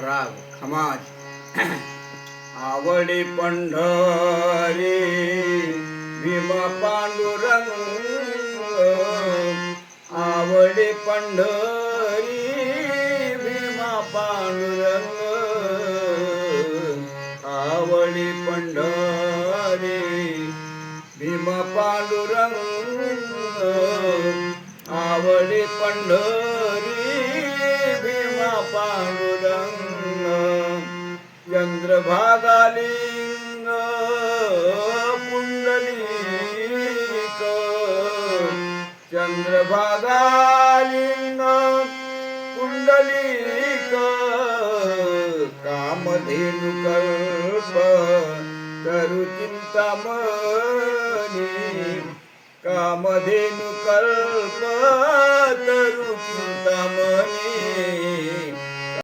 राग खमाज आवडी पंढरी भीमा पांडुरंग. आवडी पंढरी विमा पांडुरंग. आवडी पंढरी भीमा पांडुरंग. आवडी पंढरी. चंद्रभागालिंग पुंडलिक चंद्रभागालिंग पुंडलिक कामधेनु कल्प तरु चिंतामणी